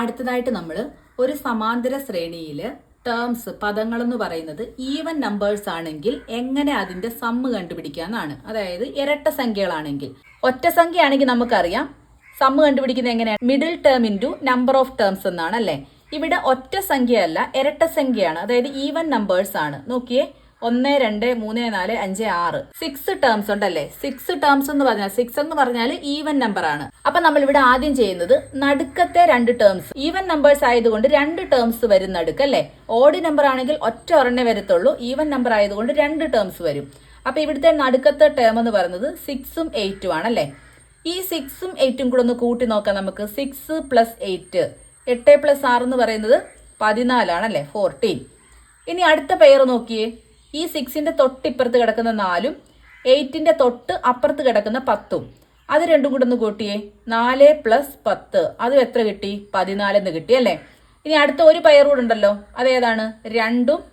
അടുത്തതായിട്ട് നമ്മൾ ഒരു സമാന്തര ശ്രേണിയിൽ ടേംസ് പദങ്ങൾ എന്ന് പറയുന്നത് ഈവൻ നമ്പേഴ്സ് ആണെങ്കിൽ എങ്ങനെ അതിന്റെ സമ്മ് കണ്ടുപിടിക്കാന്നാണ്. അതായത് ഇരട്ട സംഖ്യകളാണെങ്കിൽ. ഒറ്റ സംഖ്യയാണെങ്കിൽ നമുക്കറിയാം സമ്മ് കണ്ടുപിടിക്കുന്നത് എങ്ങനെയാണ് middle term into number of terms എന്നാണ് അല്ലേ? ഇവിടെ ഒറ്റ സംഖ്യയല്ല ഇരട്ട സംഖ്യയാണ്. അതായത് ഈവൻ നമ്പേഴ്സ് ആണ്. നോക്കിയേ. ഒന്ന് രണ്ട് മൂന്ന് നാല് അഞ്ച് ആറ്. സിക്സ് ടേംസ് ഉണ്ടല്ലേ? സിക്സ് ടേംസ് എന്ന് പറഞ്ഞാൽ സിക്സ് എന്ന് പറഞ്ഞാൽ ഈവൻ നമ്പർ ആണ്. അപ്പൊ നമ്മൾ ഇവിടെ ആദ്യം ചെയ്യുന്നത് നടുക്കത്തെ രണ്ട് ടേംസ് ഈവൻ നമ്പേഴ്സ് ആയതുകൊണ്ട് രണ്ട് ടേംസ് വരും നടുക്ക് അല്ലേ? ഓഡ് നമ്പർ ആണെങ്കിൽ ഒറ്റ ഒരെണ്ണേ വരത്തുള്ളൂ. ഈവൻ നമ്പർ ആയതുകൊണ്ട് രണ്ട് ടേംസ് വരും. അപ്പൊ ഇവിടുത്തെ നടുക്കത്തെ ടേം എന്ന് പറയുന്നത് സിക്സും എയ്റ്റും ആണല്ലേ? ഈ സിക്സും എയ്റ്റും കൂടെ ഒന്ന് കൂട്ടി നോക്കാം നമുക്ക്. സിക്സ് പ്ലസ് എയ്റ്റ് എട്ട് പ്ലസ് ആറ് എന്ന് പറയുന്നത് പതിനാലാണല്ലേ? ഫോർട്ടീൻ ഇനി അടുത്ത പെയർ നോക്കിയേ. ഈ സിക്സിന്റെ തൊട്ടിപ്പുറത്ത് കിടക്കുന്ന നാലും എയ്റ്റിന്റെ തൊട്ട് അപ്പുറത്ത് കിടക്കുന്ന പത്തും. അത് രണ്ടും കൂടെ ഒന്ന് കൂട്ടിയേ. നാല് പ്ലസ് പത്ത്. അത് എത്ര കിട്ടി? പതിനാലെന്ന് കിട്ടി അല്ലേ? ഇനി അടുത്ത ഒരു പെയർ കൂടെ ഉണ്ടല്ലോ. അതേതാണ് രണ്ടും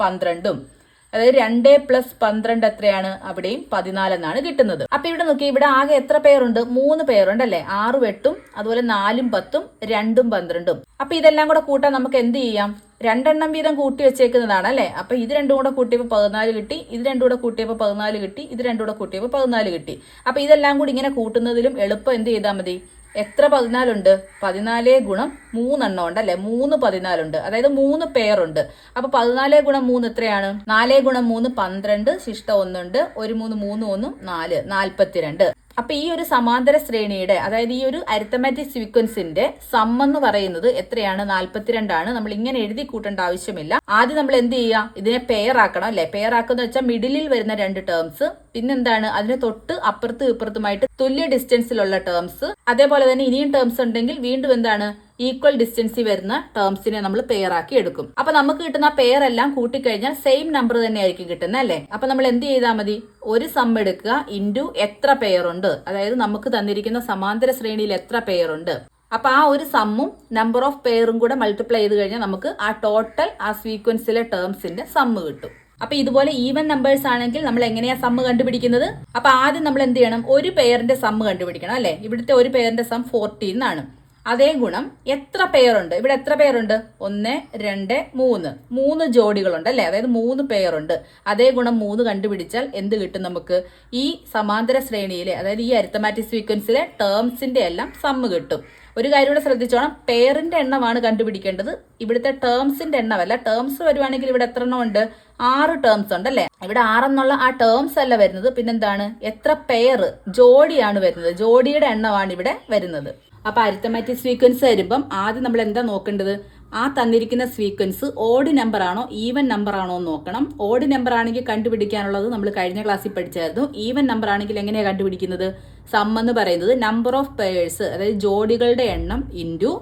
പന്ത്രണ്ടും. അതായത് രണ്ട് പ്ലസ് പന്ത്രണ്ട് എത്രയാണ്? അവിടെയും പതിനാല് എന്നാണ് കിട്ടുന്നത്. അപ്പൊ ഇവിടെ നോക്കി ഇവിടെ ആകെ എത്ര പേരുണ്ട്? മൂന്ന് പേരുണ്ട് അല്ലെ ആറും എട്ടും അതുപോലെ നാലും പത്തും രണ്ടും പന്ത്രണ്ടും. അപ്പൊ ഇതെല്ലാം കൂടെ കൂട്ടാൻ നമുക്ക് എന്ത് ചെയ്യാം? രണ്ടെണ്ണം വീതം കൂട്ടി വെച്ചേക്കുന്നതാണ് അല്ലേ? അപ്പൊ ഇത് രണ്ടും കൂടെ കൂട്ടിയപ്പോൾ പതിനാല് കിട്ടി ഇത് രണ്ടും കൂടെ കൂട്ടിയപ്പോൾ പതിനാല് കിട്ടി ഇത് രണ്ടും കൂടെ കൂട്ടിയപ്പോൾ പതിനാല് കിട്ടി. അപ്പൊ ഇതെല്ലാം കൂടി ഇങ്ങനെ കൂട്ടുന്നതിലും എളുപ്പം എന്ത് ചെയ്താൽ മതി? എത്ര പതിനാലുണ്ട്? പതിനാല് ഗുണം മൂന്നെണ്ണം ഉണ്ട് അല്ലെ? മൂന്ന് പതിനാലുണ്ട്. അതായത് മൂന്ന് പേരുണ്ട് അപ്പൊ പതിനാല് ഗുണം മൂന്ന് എത്രയാണ്? നാല് ഗുണം മൂന്ന് പന്ത്രണ്ട് ശിഷ്ട ഒന്നുണ്ട്. ഒരു മൂന്ന് മൂന്ന് ഒന്നും നാല് നാൽപ്പത്തിരണ്ട്. അപ്പൊ ഈ ഒരു സമാന്തര ശ്രേണിയുടെ അതായത് ഈ ഒരു അരിത്തമാറ്റിക് സീക്വൻസിന്റെ സം എന്ന് പറയുന്നത് എത്രയാണ്? നാൽപ്പത്തിരണ്ടാണ്. നമ്മൾ ഇങ്ങനെ എഴുതി കൂട്ടേണ്ട ആവശ്യമില്ല. ആദ്യം നമ്മൾ എന്ത് ചെയ്യുക? ഇതിനെ പെയർ ആക്കണം അല്ലെ? പെയർ ആക്കുന്ന വെച്ചാൽ മിഡിലിൽ വരുന്ന രണ്ട് ടേംസ് പിന്നെന്താണ്? അതിന് തൊട്ട് അപ്പുറത്തും ഇപ്പുറത്തുമായിട്ട് തുല്യ ഡിസ്റ്റൻസിലുള്ള ടേംസ് അതേപോലെ തന്നെ ഇനിയും ടേംസ് ഉണ്ടെങ്കിൽ വീണ്ടും എന്താണ്? ഈക്വൽ ഡിസ്റ്റൻസിൽ വരുന്ന ടേംസിനെ നമ്മൾ പെയർ ആക്കി എടുക്കും. അപ്പൊ നമുക്ക് കിട്ടുന്ന പെയർ എല്ലാം കൂട്ടിക്കഴിഞ്ഞാൽ സെയിം നമ്പർ തന്നെ ആയിരിക്കും കിട്ടുന്നത് അല്ലേ? അപ്പൊ നമ്മൾ എന്ത് ചെയ്താൽ മതി? ഒരു സം എടുക്കുക ഇന്റു എത്ര പെയർ ഉണ്ട്? അതായത് നമുക്ക് തന്നിരിക്കുന്ന സമാന്തര ശ്രേണിയിൽ എത്ര പെയർ ഉണ്ട്? അപ്പൊ ആ ഒരു സമ്മും നമ്പർ ഓഫ് പെയറും കൂടെ മൾട്ടിപ്ലൈ ചെയ്ത് കഴിഞ്ഞാൽ നമുക്ക് ആ ടോട്ടൽ ആ സീക്വൻസിലെ ടേംസിന്റെ സമ്മ് കിട്ടും. അപ്പൊ ഇതുപോലെ ഈവൻ നമ്പേഴ്സ് ആണെങ്കിൽ നമ്മൾ എങ്ങനെയാ സമ്മ് കണ്ടുപിടിക്കുന്നത്? അപ്പൊ ആദ്യം നമ്മൾ എന്ത് ചെയ്യണം? ഒരു പെയറിന്റെ സമ്മ് കണ്ടുപിടിക്കണം അല്ലെ? ഇവിടുത്തെ ഒരു പെയറിന്റെ സം ഫോർട്ടീൻ ആണ് അതേ ഗുണം എത്ര പേരുണ്ട് ഇവിടെ എത്ര പേരുണ്ട് ഒന്ന് രണ്ട് മൂന്ന്. മൂന്ന് ജോഡികളുണ്ട് അല്ലേ? അതായത് മൂന്ന് പേരുണ്ട് അതേ ഗുണം മൂന്ന് കണ്ടുപിടിച്ചാൽ എന്ത് കിട്ടും നമുക്ക്? ഈ സമാന്തര ശ്രേണിയിലെ അതായത് ഈ അരിത്തമാറ്റിക് സീക്വൻസിലെ ടേംസിന്റെ എല്ലാം സമ്മ് കിട്ടും. ഒരു കാര്യം കൂടെ ശ്രദ്ധിച്ചോണം. പേരിന്റെ എണ്ണമാണ് കണ്ടുപിടിക്കേണ്ടത്. ഇവിടുത്തെ ടേംസിന്റെ എണ്ണമല്ല. ടേംസ് വരുവാണെങ്കിൽ ഇവിടെ എത്ര എണ്ണം ഉണ്ട്? ആറ് ടേംസ് ഉണ്ട് അല്ലേ? ഇവിടെ ആറെന്നുള്ള ആ ടേംസ് അല്ല വരുന്നത്. പിന്നെന്താണ്? എത്ര പെയർ ജോഡിയാണ് വരുന്നത്. ജോഡിയുടെ എണ്ണമാണ് ഇവിടെ വരുന്നത്. അപ്പൊ അരിത്തമാറ്റിക് സീക്വൻസ് വരുമ്പം ആദ്യം നമ്മൾ എന്താ നോക്കേണ്ടത്? ആ തന്നിരിക്കുന്ന സീക്വൻസ് ഓഡ് നമ്പർ ആണോ ഈവൻ നമ്പർ ആണോ എന്ന് നോക്കണം. ഓഡ് നമ്പർ ആണെങ്കിൽ കണ്ടുപിടിക്കാനുള്ളത് നമ്മൾ കഴിഞ്ഞ ക്ലാസ്സിൽ പഠിച്ചായിരുന്നു. ഈവൻ നമ്പർ ആണെങ്കിൽ എങ്ങനെയാണ് കണ്ടുപിടിക്കുന്നത്? സം എന്ന് പറയുന്നത് നമ്പർ ഓഫ് പെയേഴ്സ് അതായത് ജോഡികളുടെ എണ്ണം into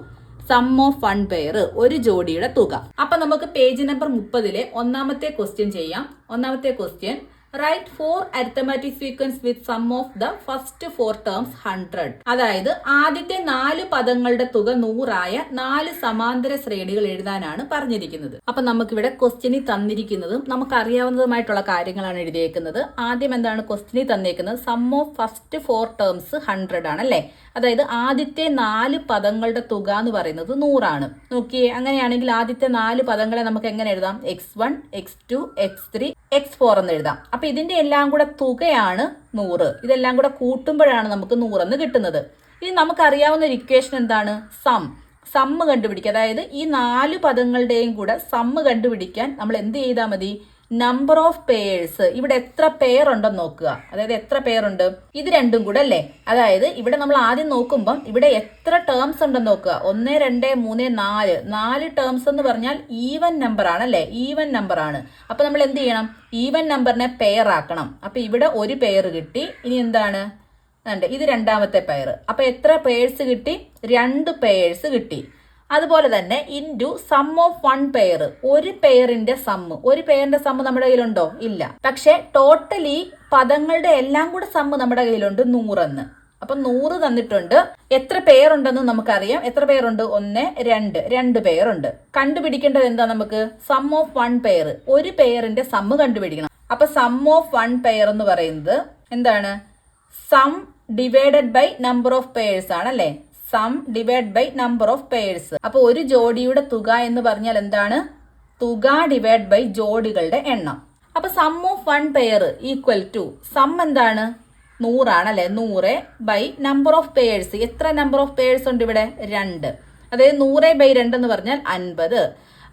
sum of one pair ഒരു ജോഡിയുടെ തുക. അപ്പൊ നമുക്ക് പേജ് നമ്പർ മുപ്പതിലെ ഒന്നാമത്തെ ക്വസ്റ്റ്യൻ ചെയ്യാം. ഒന്നാമത്തെ question write four arithmetic sequence with sum of the first four terms hundred അതായത് ആദ്യത്തെ നാല് പദങ്ങളുടെ തുക നൂറായ നാല് സമാന്തര ശ്രേണികൾ എഴുതാനാണ് പറഞ്ഞിരിക്കുന്നത്. അപ്പൊ നമുക്കിവിടെ ക്വസ്റ്റ്യനിൽ തന്നിരിക്കുന്നതും നമുക്ക് അറിയാവുന്നതുമായിട്ടുള്ള കാര്യങ്ങളാണ് എഴുതിയേക്കുന്നത്. ആദ്യം എന്താണ് ക്വസ്റ്റ്യനിൽ തന്നേക്കുന്നത് sum of first four terms hundred ആണ് അല്ലേ അതായത് ആദ്യത്തെ നാല് പദങ്ങളുടെ തുക എന്ന് പറയുന്നത് നൂറാണ്. നോക്കിയേ അങ്ങനെയാണെങ്കിൽ ആദ്യത്തെ നാല് പദങ്ങളെ നമുക്ക് എങ്ങനെ എഴുതാം? X one X two X three X four എന്ന് എഴുതാം. അപ്പൊ ഇതിന്റെ എല്ലാം കൂടെ തുകയാണ് നൂറ്. ഇതെല്ലാം കൂടെ കൂട്ടുമ്പോഴാണ് നമുക്ക് നൂറെന്ന് കിട്ടുന്നത്. ഇനി നമുക്കറിയാവുന്ന ഒരു ഇക്വേഷൻ എന്താണ്? സം സമ്മ് കണ്ടുപിടിക്കുക. അതായത് ഈ നാല് പദങ്ങളുടെയും കൂടെ സമ്മ് കണ്ടുപിടിക്കാൻ നമ്മൾ എന്ത് ചെയ്താൽ മതി? നമ്പർ ഓഫ് പേയേഴ്സ് ഇവിടെ എത്ര പെയർ ഉണ്ടെന്ന് നോക്കുക. അതായത് എത്ര പേരുണ്ട് ഇത് രണ്ടും കൂടെ അല്ലേ? അതായത് ഇവിടെ നമ്മൾ ആദ്യം നോക്കുമ്പം ഇവിടെ എത്ര ടേംസ് ഉണ്ടെന്ന് നോക്കുക. ഒന്ന് രണ്ട് മൂന്ന് നാല്. നാല് ടേംസ് എന്ന് പറഞ്ഞാൽ ഈവൻ നമ്പർ ആണ് അല്ലേ? ഈവൻ നമ്പർ ആണ്. അപ്പൊ നമ്മൾ എന്ത് ചെയ്യണം? ഈവൻ നമ്പറിനെ പെയർ ആക്കണം. അപ്പൊ ഇവിടെ ഒരു പെയർ കിട്ടി. ഇനി എന്താണ്? ഉണ്ട് ഇത് രണ്ടാമത്തെ പെയർ അപ്പൊ എത്ര പേഴ്സ് കിട്ടി? രണ്ട് പേഴ്സ് കിട്ടി. അതുപോലെ തന്നെ into sum of one pair ഒരു പെയറിന്റെ സമ്മ് ഒരു പെയറിന്റെ സമ്മ് നമ്മുടെ കയ്യിലുണ്ടോ? ഇല്ല. പക്ഷെ ടോട്ടലി പദങ്ങളുടെ എല്ലാം കൂടെ സമ്മ് നമ്മുടെ കയ്യിലുണ്ട് നൂറെന്ന്. അപ്പൊ നൂറ് തന്നിട്ടുണ്ട്. എത്ര പേരുണ്ടെന്ന് നമുക്കറിയാം. എത്ര പേരുണ്ട് ഒന്ന് രണ്ട്. രണ്ട് പേരുണ്ട് കണ്ടുപിടിക്കേണ്ടത് എന്താ നമുക്ക്? സം ഓഫ് വൺ പെയർ ഒരു പെയറിന്റെ സമ്മ് കണ്ടുപിടിക്കണം. അപ്പൊ സം ഓഫ് വൺ പെയർ എന്ന് പറയുന്നത് എന്താണ്? Sum divided by number of pairs ആണ് അല്ലേ? Sum divide by number of pairs അപ്പൊ ഒരു ജോഡിയുടെ തുക എന്ന് പറഞ്ഞാൽ എന്താണ്? തുക ഡിവൈഡ് ബൈ ജോഡികളുടെ എണ്ണം. അപ്പൊ sum of one pair equal to sum എന്താണ്? നൂറാണ് അല്ലെ? നൂറ് ബൈ നമ്പർ ഓഫ് പേഴ്സ് എത്ര നമ്പർ ഓഫ് പേഴ്സ് ഉണ്ട് ഇവിടെ? രണ്ട്. അതായത് നൂറ് ബൈ രണ്ട് എന്ന് പറഞ്ഞാൽ അൻപത്.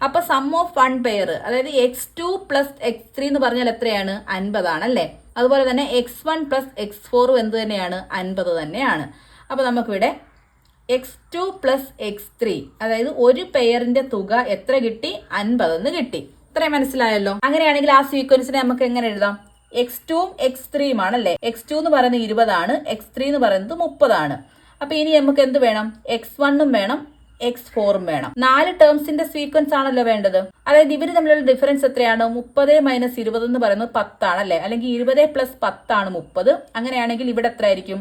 അപ്പൊ സം ഓഫ് വൺ പെയർ അതായത് X two plus X three എന്ന് പറഞ്ഞാൽ എത്രയാണ്? അൻപതാണ് അല്ലേ? അതുപോലെ തന്നെ എക്സ് വൺ പ്ലസ് എക്സ് ഫോറും എന്ത് തന്നെയാണ്. അൻപത് തന്നെയാണ്. അപ്പൊ നമുക്കിവിടെ X two plus X three അതായത് ഒരു പെയറിന്റെ തുക എത്ര കിട്ടി? അൻപതെന്ന് കിട്ടി. ഇത്രയും മനസ്സിലായല്ലോ? അങ്ങനെയാണെങ്കിൽ ആ സീക്വൻസിനെ നമുക്ക് എങ്ങനെ എഴുതാം? എക്സ് ടുവും എക്സ് ത്രീയും ആണല്ലേ? എക്സ് ടു എന്ന് പറയുന്നത് ഇരുപതാണ് എക്സ് ത്രീ എന്ന് പറയുന്നത് മുപ്പതാണ്. അപ്പൊ ഇനി നമുക്ക് എന്ത് വേണം? എക്സ് വണ്ണും വേണം എക്സ് ഫോറും വേണം. നാല് ടേംസിന്റെ സീക്വൻസ് ആണല്ലോ വേണ്ടത്. അതായത് ഇവർ തമ്മിലുള്ള ഡിഫറൻസ് എത്രയാണ്? മുപ്പത് മൈനസ് ഇരുപത് എന്ന് പറയുന്നത് പത്താണ് അല്ലേ അല്ലെങ്കിൽ ഇരുപത് പ്ലസ് പത്താണ് മുപ്പത്. അങ്ങനെയാണെങ്കിൽ ഇവിടെ എത്ര ആയിരിക്കും?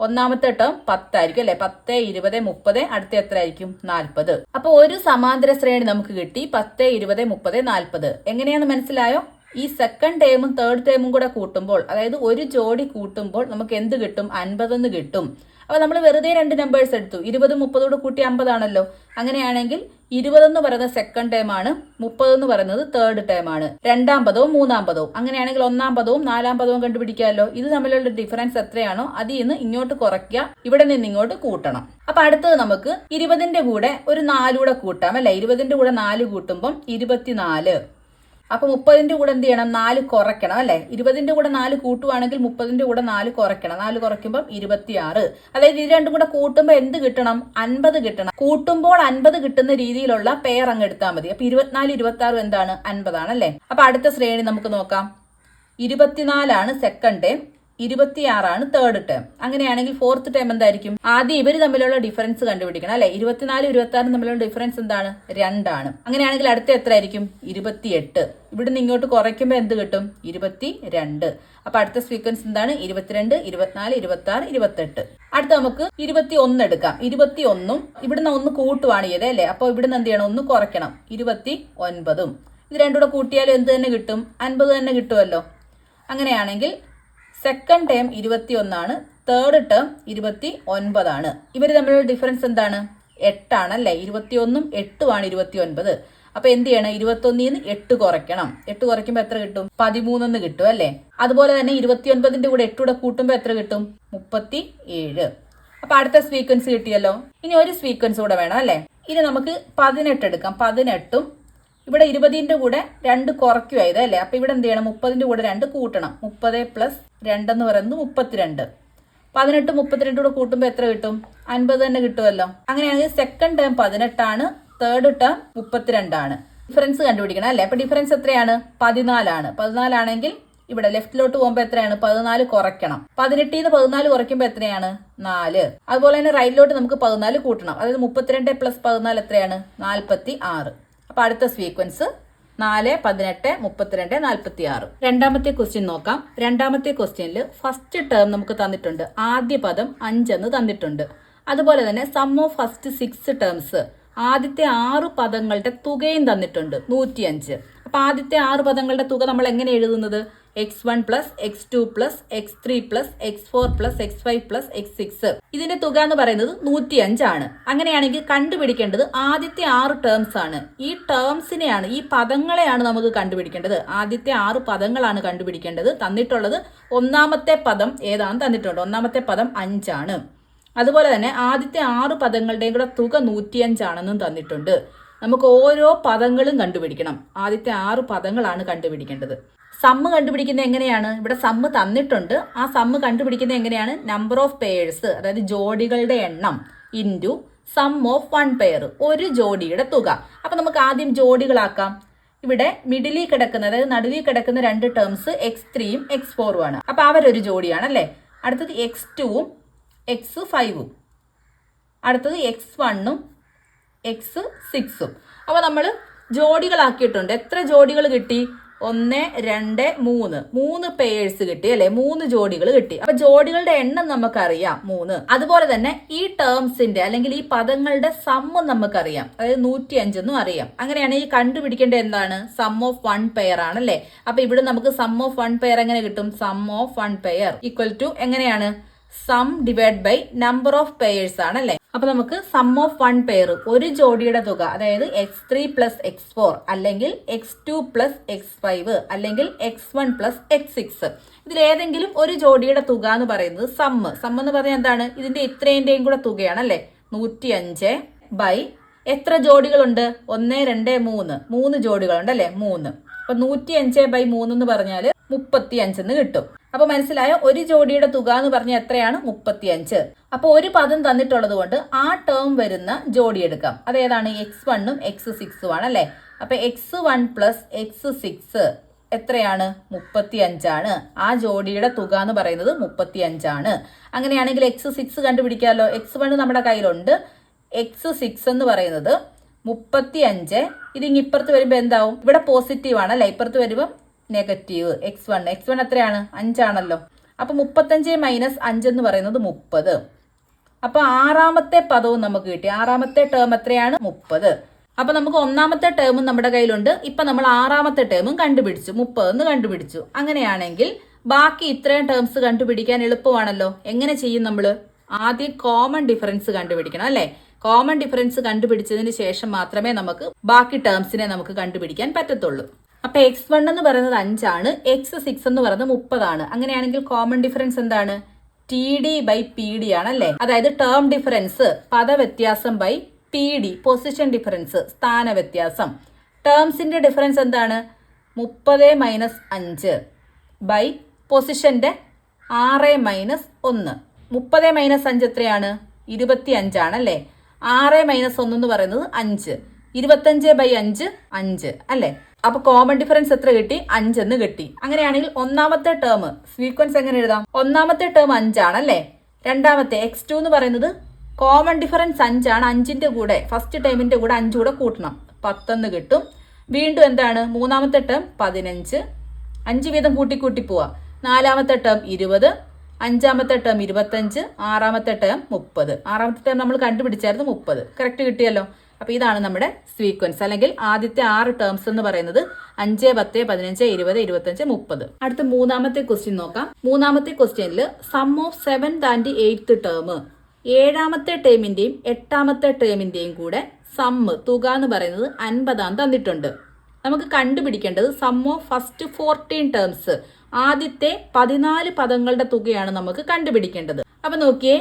ഒന്നാമത്തെ ടേം പത്തായിരിക്കും അല്ലെ? പത്ത് ഇരുപത് മുപ്പത് അടുത്ത എത്ര ആയിരിക്കും നാൽപ്പത്. അപ്പൊ ഒരു സമാന്തര ശ്രേണി നമുക്ക് കിട്ടി. പത്ത് ഇരുപത് മുപ്പത് നാൽപ്പത്. എങ്ങനെയാന്ന് മനസ്സിലായോ? ഈ സെക്കൻഡ് ടേമും തേർഡ് ടേമും കൂടെ കൂട്ടുമ്പോൾ അതായത് ഒരു ജോഡി കൂട്ടുമ്പോൾ നമുക്ക് എന്ത് കിട്ടും? അൻപതെന്ന് കിട്ടും. അപ്പൊ നമ്മൾ വെറുതെ രണ്ട് നമ്പേഴ്സ് എടുത്തു. ഇരുപതും മുപ്പതോട് കൂട്ടി അമ്പതാണല്ലോ. അങ്ങനെയാണെങ്കിൽ ഇരുപതെന്ന് പറയുന്നത് സെക്കൻഡ് ടേം ആണ്. മുപ്പത് എന്ന് പറയുന്നത് തേർഡ് ടേം ആണ്. രണ്ടാം പദവും മൂന്നാം പദവും അങ്ങനെയാണെങ്കിൽ ഒന്നാം പദവും നാലാം പദവും കണ്ടുപിടിക്കാമല്ലോ. ഇത് തമ്മിലുള്ള ഡിഫറൻസ് എത്രയാണോ അതിൽ നിന്ന് ഇങ്ങോട്ട് കുറയ്ക്കുക. ഇവിടെ നിന്ന് ഇങ്ങോട്ട് കൂട്ടണം. അപ്പൊ അടുത്തത് നമുക്ക് ഇരുപതിന്റെ കൂടെ ഒരു നാലൂടെ കൂട്ടാം അല്ലെ? ഇരുപതിന്റെ കൂടെ നാല് കൂട്ടുമ്പം ഇരുപത്തിനാല്. അപ്പൊ മുപ്പതിന്റെ കൂടെ എന്ത് ചെയ്യണം? നാല് കുറയ്ക്കണം അല്ലെ? ഇരുപതിന്റെ കൂടെ നാല് കൂട്ടുവാണെങ്കിൽ മുപ്പതിന്റെ കൂടെ നാല് കുറയ്ക്കണം. നാല് കുറയ്ക്കുമ്പോൾ ഇരുപത്തിയാറ്. അതായത് ഇത് രണ്ടും കൂടെ കൂട്ടുമ്പോൾ എന്ത് കിട്ടണം? അൻപത് കിട്ടണം. കൂട്ടുമ്പോൾ അൻപത് കിട്ടുന്ന രീതിയിലുള്ള പെയർ അങ്ങ് എടുത്താൽ മതി. അപ്പൊ ഇരുപത്തിനാല് ഇരുപത്തി ആറ് എന്താണ്? അൻപതാണ് അല്ലെ? അപ്പൊ അടുത്ത ശ്രേണി നമുക്ക് നോക്കാം. ഇരുപത്തിനാലാണ് സെക്കൻഡ് ഇരുപത്തിയാറാണ് തേർഡ് ടേം അങ്ങനെയാണെങ്കിൽ ഫോർത്ത് ടേം എന്തായിരിക്കും? ആദ്യം ഇവർ തമ്മിലുള്ള ഡിഫറൻസ് കണ്ടുപിടിക്കണം അല്ലെ? ഇരുപത്തിനാല് ഇരുപത്തി ആറ് തമ്മിലുള്ള ഡിഫറൻസ് എന്താണ്? രണ്ടാണ്. അങ്ങനെയാണെങ്കിൽ അടുത്ത എത്ര ആയിരിക്കും ഇരുപത്തിയെട്ട്. ഇവിടുന്ന് ഇങ്ങോട്ട് കുറയ്ക്കുമ്പോൾ എന്ത് കിട്ടും? ഇരുപത്തി രണ്ട് അപ്പൊ അടുത്ത സീക്വൻസ് എന്താണ്? ഇരുപത്തിരണ്ട് ഇരുപത്തിനാല് ഇരുപത്തി ആറ് ഇരുപത്തെട്ട്. അടുത്ത നമുക്ക് ഇരുപത്തി ഒന്ന് എടുക്കാം. ഇരുപത്തി ഒന്നും ഇവിടുന്ന് ഒന്ന് കൂട്ടുവാണ് ചെയ്തേ അല്ലേ? അപ്പോൾ ഇവിടുന്ന് എന്ത് ചെയ്യണം? ഒന്ന് കുറയ്ക്കണം. ഇരുപത്തി ഒൻപതും ഇത് രണ്ടുകൂടെ കൂട്ടിയാലും എന്ത് തന്നെ കിട്ടും? അൻപത് തന്നെ കിട്ടുമല്ലോ. അങ്ങനെയാണെങ്കിൽ സെക്കൻഡ് ടേം ഇരുപത്തി ഒന്നാണ് തേർഡ് ടേം ഇരുപത്തി ഒൻപതാണ് ഇവർ തമ്മിലുള്ള ഡിഫറൻസ് എന്താണ്? എട്ടാണല്ലേ? ഇരുപത്തി ഒന്നും എട്ടുമാണ് ഇരുപത്തി ഒൻപത് അപ്പൊ എന്ത് ചെയ്യണം? ഇരുപത്തി നിന്ന് എട്ട് കുറയ്ക്കണം. എട്ട് കുറയ്ക്കുമ്പോൾ എത്ര കിട്ടും? പതിമൂന്നെന്ന് കിട്ടും അല്ലേ? അതുപോലെ തന്നെ ഇരുപത്തി ഒൻപതിന്റെ കൂടെ എട്ടൂടെ കൂട്ടുമ്പോൾ എത്ര കിട്ടും? മുപ്പത്തി ഏഴ് അപ്പൊ അടുത്ത സ്വീക്വൻസ് കിട്ടിയല്ലോ? ഇനി ഒരു സ്വീക്വൻസ് കൂടെ വേണം അല്ലേ? ഇനി നമുക്ക് പതിനെട്ട് എടുക്കാം. പതിനെട്ടും ഇവിടെ ഇരുപതിന്റെ കൂടെ രണ്ട് കുറയ്ക്കുമായത് അല്ലേ? അപ്പൊ ഇവിടെ എന്ത് ചെയ്യണം? മുപ്പതിന്റെ കൂടെ രണ്ട് കൂട്ടണം. മുപ്പത് പ്ലസ് രണ്ടെന്ന് പറയുന്നത് മുപ്പത്തിരണ്ട്. പതിനെട്ട് മുപ്പത്തിരണ്ട് കൂടെ കൂട്ടുമ്പോൾ എത്ര കിട്ടും? അൻപത് തന്നെ കിട്ടുമല്ലോ. അങ്ങനെയാണെങ്കിൽ സെക്കൻഡ് ടേം പതിനെട്ടാണ് തേർഡ് ടേം മുപ്പത്തിരണ്ടാണ്. ഡിഫറൻസ് കണ്ടുപിടിക്കണം അല്ലേ? അപ്പൊ ഡിഫറൻസ് എത്രയാണ്? പതിനാലാണ്. പതിനാലാണെങ്കിൽ ഇവിടെ ലെഫ്റ്റിലോട്ട് പോകുമ്പോൾ എത്രയാണ്? പതിനാല് കുറയ്ക്കണം. പതിനെട്ടിൽ നിന്ന് പതിനാല് കുറയ്ക്കുമ്പോൾ എത്രയാണ്? നാല്. അതുപോലെ തന്നെ റൈറ്റിലോട്ട് നമുക്ക് പതിനാല് കൂട്ടണം. അതായത് മുപ്പത്തിരണ്ട് പ്ലസ് പതിനാല് എത്രയാണ്? നാൽപ്പത്തി ആറ് അപ്പൊ അടുത്ത സീക്വൻസ് നാല് പതിനെട്ട് മുപ്പത്തിരണ്ട് നാൽപ്പത്തി ആറ് രണ്ടാമത്തെ ക്വസ്റ്റ്യൻ നോക്കാം. രണ്ടാമത്തെ ക്വസ്റ്റ്യനിൽ ഫസ്റ്റ് ടേം നമുക്ക് തന്നിട്ടുണ്ട്. ആദ്യ പദം അഞ്ചെന്ന് തന്നിട്ടുണ്ട്. അതുപോലെ തന്നെ sum of first six terms ആദ്യത്തെ ആറ് പദങ്ങളുടെ തുകയും തന്നിട്ടുണ്ട്. നൂറ്റിയഞ്ച്. അപ്പൊ ആദ്യത്തെ ആറ് പദങ്ങളുടെ തുക നമ്മൾ എങ്ങനെ എഴുതുന്നത്? X one plus X two plus X three plus X four plus X five plus X six ഇതിന്റെ തുക എന്ന് പറയുന്നത് നൂറ്റി അഞ്ചാണ് അങ്ങനെയാണെങ്കിൽ കണ്ടുപിടിക്കേണ്ടത് ആദ്യത്തെ ആറ് ടേംസ് ആണ്. ഈ ടേംസിനെയാണ് ഈ പദങ്ങളെയാണ് നമുക്ക് കണ്ടുപിടിക്കേണ്ടത്. ആദ്യത്തെ ആറ് പദങ്ങളാണ് കണ്ടുപിടിക്കേണ്ടത്. തന്നിട്ടുള്ളത് ഒന്നാമത്തെ പദം ഏതാണ് തന്നിട്ടുണ്ട് ഒന്നാമത്തെ പദം അഞ്ചാണ്. അതുപോലെ തന്നെ ആദ്യത്തെ ആറ് പദങ്ങളുടെയും കൂടെ തുക നൂറ്റിയഞ്ചാണെന്നും തന്നിട്ടുണ്ട്. നമുക്ക് ഓരോ പദങ്ങളും കണ്ടുപിടിക്കണം. ആദ്യത്തെ ആറ് പദങ്ങളാണ് കണ്ടുപിടിക്കേണ്ടത്. സമ്മ് കണ്ടുപിടിക്കുന്നത് എങ്ങനെയാണ്? ഇവിടെ സമ്മ് തന്നിട്ടുണ്ട്. ആ സമ്മ് കണ്ടുപിടിക്കുന്നത് എങ്ങനെയാണ്? നമ്പർ ഓഫ് പെയർസ് അതായത് ജോഡികളുടെ എണ്ണം into sum of one pair ഒരു ജോഡിയുടെ തുക. അപ്പം നമുക്ക് ആദ്യം ജോഡികളാക്കാം. ഇവിടെ മിഡിലിൽ കിടക്കുന്ന അതായത് നടുവിൽ കിടക്കുന്ന രണ്ട് ടേംസ് എക്സ് ത്രീയും എക്സ് ഫോറും ആണ്. അപ്പോൾ അവരൊരു ജോഡിയാണ് അല്ലേ? അടുത്തത് എക്സ് ടുവും എക്സ് ഫൈവും അടുത്തത് എക്സ് വണ്ണും എക്സ് സിക്സും അപ്പോൾ നമ്മൾ ജോഡികളാക്കിയിട്ടുണ്ട്. എത്ര ജോഡികൾ കിട്ടി? ഒന്ന് രണ്ട് മൂന്ന്. മൂന്ന് പേഴ്സ് കിട്ടി അല്ലെ? മൂന്ന് ജോഡികൾ കിട്ടി. അപ്പൊ ജോഡികളുടെ എണ്ണം നമുക്കറിയാം. മൂന്ന്. അതുപോലെ തന്നെ ഈ ടേംസിന്റെ അല്ലെങ്കിൽ ഈ പദങ്ങളുടെ സമ്മും നമുക്കറിയാം. അതായത് നൂറ്റി അഞ്ചെന്നും അറിയാം. അങ്ങനെയാണെങ്കിൽ കണ്ടുപിടിക്കേണ്ട എന്താണ്? സം ഓഫ് വൺ പെയർ ആണ് അല്ലെ? അപ്പൊ ഇവിടെ നമുക്ക് സം ഓഫ് വൺ പെയർ എങ്ങനെ കിട്ടും? Sum of one pair equal to എങ്ങനെയാണ്? Sum divide by number of pairs ആണ് അല്ലെ? അപ്പൊ നമുക്ക് സം ഓഫ് വൺ പെയർ ഒരു ജോഡിയുടെ തുക അതായത് X three plus X four അല്ലെങ്കിൽ X two plus X five അല്ലെങ്കിൽ X one plus X six ഇതിലേതെങ്കിലും ഒരു ജോഡിയുടെ തുക എന്ന് പറയുന്നത് സമ്മ് സമ്മ് എന്ന് പറഞ്ഞാൽ എന്താണ്? ഇതിന്റെ ഇത്രയും കൂടെ തുകയാണ് അല്ലെ? നൂറ്റി അഞ്ച് ബൈ എത്ര ജോഡികളുണ്ട്? ഒന്ന് രണ്ട് മൂന്ന്. മൂന്ന് ജോഡികളുണ്ട് അല്ലെ? മൂന്ന്. അപ്പൊ നൂറ്റി അഞ്ച് ബൈ മൂന്ന് എന്ന് പറഞ്ഞാൽ മുപ്പത്തി അഞ്ചെന്ന് കിട്ടും. അപ്പൊ മനസ്സിലായ? ഒരു ജോഡിയുടെ തുക എന്ന് പറഞ്ഞാൽ എത്രയാണ്? മുപ്പത്തി അഞ്ച് അപ്പൊ ഒരു പദം തന്നിട്ടുള്ളത് കൊണ്ട് ആ ടേം വരുന്ന ജോഡി എടുക്കാം. അതേതാണ്? എക്സ് വണ്ണും എക്സ് സിക്സും ആണ് അല്ലെ? അപ്പൊ X one plus X six എത്രയാണ്? മുപ്പത്തി അഞ്ചാണ് ആ ജോഡിയുടെ തുക എന്ന് പറയുന്നത് മുപ്പത്തി അഞ്ചാണ് അങ്ങനെയാണെങ്കിൽ എക്സ് സിക്സ് കണ്ടുപിടിക്കാമല്ലോ എക്സ് വൺ നമ്മുടെ കയ്യിലുണ്ട്. എക്സ് സിക്സ് എന്ന് പറയുന്നത് മുപ്പത്തി അഞ്ച് ഇതിങ്ങ് ഇപ്പുറത്ത് വരുമ്പോൾ എന്താവും? ഇവിടെ പോസിറ്റീവ് ആണ് അല്ലെ? ഇപ്പുറത്ത് വരുമ്പോൾ negative. X one X one എത്രയാണ്? അഞ്ചാണല്ലോ. അപ്പൊ മുപ്പത്തഞ്ച് മൈനസ് അഞ്ച് എന്ന് പറയുന്നത് മുപ്പത്. അപ്പൊ ആറാമത്തെ പദവും നമുക്ക് കിട്ടി. ആറാമത്തെ ടേം എത്രയാണ്? മുപ്പത്. അപ്പൊ നമുക്ക് ഒന്നാമത്തെ ടേമും നമ്മുടെ കയ്യിലുണ്ട്. ഇപ്പൊ നമ്മൾ ആറാമത്തെ ടേമും കണ്ടുപിടിച്ചു. മുപ്പത് എന്ന് കണ്ടുപിടിച്ചു. അങ്ങനെയാണെങ്കിൽ ബാക്കി ഇത്രയും ടേംസ് കണ്ടുപിടിക്കാൻ എളുപ്പമാണല്ലോ. എങ്ങനെ ചെയ്യും നമ്മൾ ആദ്യം കോമൺ ഡിഫറൻസ് കണ്ടുപിടിക്കണം അല്ലെ? കോമൺ ഡിഫറൻസ് കണ്ടുപിടിച്ചതിന് ശേഷം മാത്രമേ നമുക്ക് ബാക്കി ടേംസിനെ നമുക്ക് കണ്ടുപിടിക്കാൻ പറ്റത്തുള്ളൂ. അപ്പൊ എക്സ് വൺ എന്ന് പറയുന്നത് അഞ്ചാണ് എക്സ് സിക്സ് എന്ന് പറയുന്നത് മുപ്പതാണ്. അങ്ങനെയാണെങ്കിൽ കോമൺ ഡിഫറൻസ് എന്താണ്? T D by P D ആണ് അല്ലെ? അതായത് term difference പദവ്യത്യാസം by P D position difference സ്ഥാന വ്യത്യാസം ടേംസിന്റെ ഡിഫറൻസ് എന്താണ്? മുപ്പത് മൈനസ് അഞ്ച് ബൈ പൊസിഷന്റെ ആറ് മൈനസ് ഒന്ന്. മുപ്പത് മൈനസ് അഞ്ച് എത്രയാണ്? ഇരുപത്തി അഞ്ചാണ് അല്ലെ? ആറ് മൈനസ് ഒന്ന് എന്ന് പറയുന്നത് അഞ്ച്. ഇരുപത്തഞ്ച് ബൈ അഞ്ച് അഞ്ച് അല്ലേ? അപ്പൊ കോമൺ ഡിഫറൻസ് എത്ര കിട്ടി? അഞ്ചെന്ന് കിട്ടി. അങ്ങനെയാണെങ്കിൽ ഒന്നാമത്തെ ടേം സീക്വൻസ് എങ്ങനെ എഴുതാം? ഒന്നാമത്തെ ടേം അഞ്ചാണ് അല്ലേ രണ്ടാമത്തെ എക്സ് ടു എന്ന് പറയുന്നത് കോമൺ ഡിഫറൻസ് അഞ്ചാണ്. അഞ്ചിന്റെ കൂടെ ഫസ്റ്റ് ടേമിന്റെ കൂടെ അഞ്ച് കൂടെ കൂട്ടണം. പത്തെന്ന് കിട്ടും. വീണ്ടും എന്താണ്? മൂന്നാമത്തെ ടേം പതിനഞ്ച്. അഞ്ച് വീതം കൂട്ടി കൂട്ടി പോവാ. നാലാമത്തെ ടേം ഇരുപത്. അഞ്ചാമത്തെ ടേം ഇരുപത്തഞ്ച്. ആറാമത്തെ ടേം മുപ്പത്. ആറാമത്തെ ടേം നമ്മൾ കണ്ടുപിടിച്ചായിരുന്നു മുപ്പത്. കറക്റ്റ് കിട്ടിയല്ലോ? അപ്പൊ ഇതാണ് നമ്മുടെ സീക്വൻസ് അല്ലെങ്കിൽ ആദ്യത്തെ ആറ് ടേംസ് എന്ന് പറയുന്നത് അഞ്ച് പത്ത് പതിനഞ്ച് ഇരുപത് ഇരുപത്തഞ്ച് മുപ്പത്. അടുത്ത മൂന്നാമത്തെ ക്വസ്റ്റ്യൻ നോക്കാം. മൂന്നാമത്തെ ക്വസ്റ്റ്യനിൽ sum of seventh and eighth term ഏഴാമത്തെ ടേമിന്റെയും എട്ടാമത്തെ ടേമിന്റെയും കൂടെ സമ്മ് തുക എന്ന് പറയുന്നത് അൻപതാം തന്നിട്ടുണ്ട്. നമുക്ക് കണ്ടുപിടിക്കേണ്ടത് sum of first fourteen terms ആദ്യത്തെ പതിനാല് പദങ്ങളുടെ തുകയാണ് നമുക്ക് കണ്ടുപിടിക്കേണ്ടത്. അപ്പൊ നോക്കിയേ